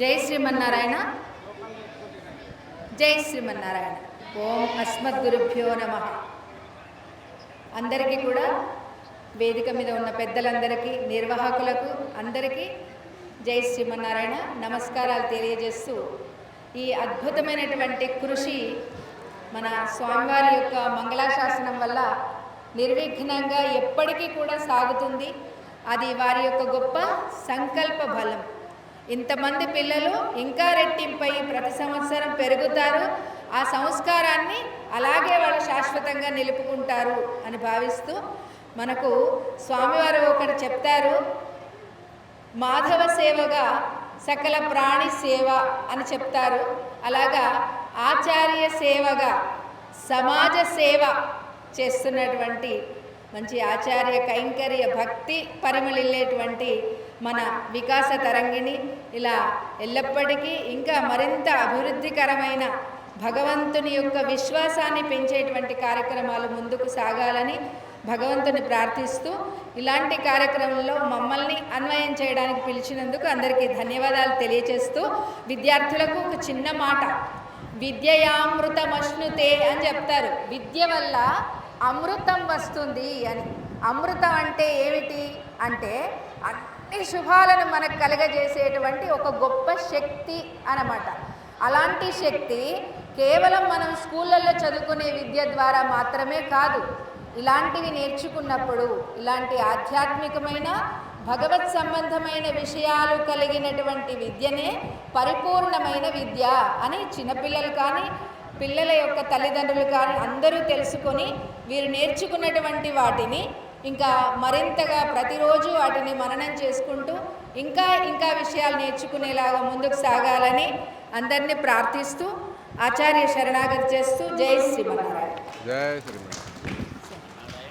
జై శ్రీమన్నారాయణ. జై శ్రీమన్నారాయణ. ఓం అస్మద్గురుభ్యో నమ. అందరికీ కూడా వేదిక మీద ఉన్న పెద్దలందరికీ నిర్వాహకులకు అందరికీ జై శ్రీమన్నారాయణ నమస్కారాలు తెలియజేస్తూ ఈ అద్భుతమైనటువంటి కృషి మన స్వామివారి యొక్క మంగళాశాసనం వల్ల నిర్విఘ్నంగా ఎప్పటికీ కూడా సాగుతుంది. అది వారి యొక్క గొప్ప సంకల్ప బలం. ఇంతమంది పిల్లలు ఇంకా రెట్టింపై ప్రతి సంవత్సరం పెరుగుతారు. ఆ సంస్కారాన్ని అలాగే వాళ్ళు శాశ్వతంగా నిలుపుకుంటారు అని భావిస్తూ మనకు స్వామివారు ఒకటి చెప్తారు. మాధవ సేవగా సకల ప్రాణి సేవ అని చెప్తారు. అలాగా ఆచార్య సేవగా సమాజ సేవ చేస్తున్నటువంటి మంచి ఆచార్య కైంకర్య భక్తి పరిమళిల్లేటువంటి మన వికాస తరంగిణి. ఇలా ఎల్లప్పటికీ ఇంకా మరింత అభివృద్ధికరమైన భగవంతుని యొక్క విశ్వాసాన్ని పెంచేటువంటి కార్యక్రమాలు ముందుకు సాగాలని భగవంతుని ప్రార్థిస్తూ ఇలాంటి కార్యక్రమంలో మమ్మల్ని అన్వయం చేయడానికి పిలిచినందుకు అందరికీ ధన్యవాదాలు తెలియజేస్తూ విద్యార్థులకు ఒక చిన్న మాట. విద్యయామృతమశ్నుతే అని చెప్తారు. విద్య వల్ల అమృతం వస్తుంది అని. అమృతం అంటే ఏమిటి? అంటే అన్ని శుభాలను మనకు కలగజేసేటువంటి ఒక గొప్ప శక్తి అన్నమాట. అలాంటి శక్తి కేవలం మనం స్కూళ్ళల్లో చదువుకునే విద్య ద్వారా మాత్రమే కాదు ఇలాంటివి నేర్చుకున్నప్పుడు ఇలాంటి ఆధ్యాత్మికమైన భగవత్ సంబంధమైన విషయాలు కలిగినటువంటి విద్యనే పరిపూర్ణమైన విద్య అని చిన్నపిల్లలు కానీ పిల్లల యొక్క తల్లిదండ్రులు కానీ అందరూ తెలుసుకొని వీరు నేర్చుకున్నటువంటి వాటిని ఇంకా మరింతగా ప్రతిరోజు వాటిని మననం చేసుకుంటూ ఇంకా ఇంకా విషయాలు నేర్చుకునేలాగా ముందుకు సాగాలని అందరినీ ప్రార్థిస్తూ ఆచార్య శరణాగతి చేస్తూ జై శ్రీమన్నారాయణ. జై శ్రీమన్నారాయణ.